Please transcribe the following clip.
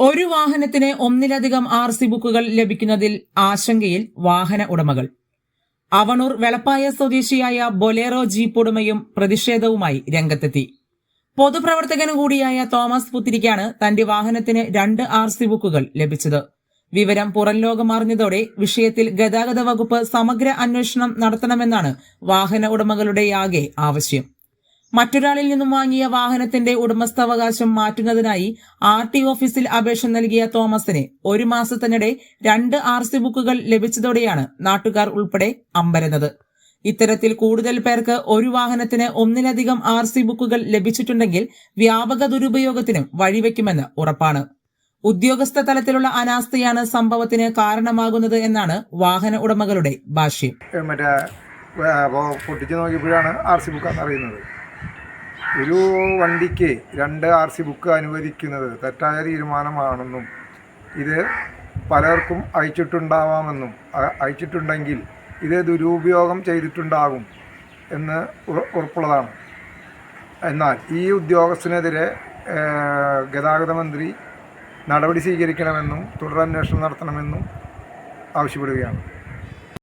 ഒരു വാഹനത്തിന് ഒന്നിലധികം ആർ സി ബുക്കുകൾ ലഭിക്കുന്നതിൽ ആശങ്കയിൽ വാഹന ഉടമകൾ. അവണൂർ വെളപ്പായ സ്വദേശിയായ ബൊലേറോ ജീപ്പ് ഉടമയും പ്രതിഷേധവുമായി രംഗത്തെത്തി. പൊതുപ്രവർത്തകനും കൂടിയായ തോമസ് പുത്തിരിക്കാണ് തന്റെ വാഹനത്തിന് രണ്ട് ആർ സി ബുക്കുകൾ ലഭിച്ചത്. വിവരം പുറം ലോകം അറിഞ്ഞതോടെ വിഷയത്തിൽ ഗതാഗത വകുപ്പ് സമഗ്ര അന്വേഷണം നടത്തണമെന്നാണ് വാഹന ഉടമകളുടെ ആകെ ആവശ്യം. മറ്റൊരാളിൽ നിന്നും വാങ്ങിയ വാഹനത്തിന്റെ ഉടമസ്ഥാവകാശം മാറ്റുന്നതിനായി ആർ ടി ഓഫീസിൽ അപേക്ഷ നൽകിയ തോമസിന് ഒരു മാസത്തിനിടെ രണ്ട് ആർ സി ബുക്കുകൾ ലഭിച്ചതോടെയാണ് നാട്ടുകാർ ഉൾപ്പെടെ അമ്പരന്നത്. ഇത്തരത്തിൽ കൂടുതൽ പേർക്ക് ഒരു വാഹനത്തിന് ഒന്നിലധികം ആർ സി ബുക്കുകൾ ലഭിച്ചിട്ടുണ്ടെങ്കിൽ വ്യാപക ദുരുപയോഗത്തിനും വഴിവെക്കുമെന്ന് ഉറപ്പാണ്. ഉദ്യോഗസ്ഥ തലത്തിലുള്ള അനാസ്ഥയാണ് സംഭവത്തിന് കാരണമാകുന്നത് എന്നാണ് വാഹന ഉടമകളുടെ ഭാഷ്യം. മറ്റേ പൊട്ടിച്ചു നോക്കിയപ്പോഴാണ് ആർ സി ബുക്ക് അറിയുന്നത്. ഒരു വണ്ടിക്ക് രണ്ട് ആർ സി ബുക്ക് അനുവദിക്കുന്നത് തെറ്റായ തീരുമാനമാണെന്നും ഇത് പലർക്കും അയച്ചിട്ടുണ്ടാവാമെന്നും അയച്ചിട്ടുണ്ടെങ്കിൽ ഇത് ദുരുപയോഗം ചെയ്തിട്ടുണ്ടാകും എന്ന് ഉറപ്പുള്ളതാണ്. എന്നാൽ ഈ ഉദ്യോഗസ്ഥനെതിരെ ഗതാഗത മന്ത്രി നടപടി സ്വീകരിക്കണമെന്നും തുടരന്വേഷണം നടത്തണമെന്നും ആവശ്യപ്പെടുകയാണ്.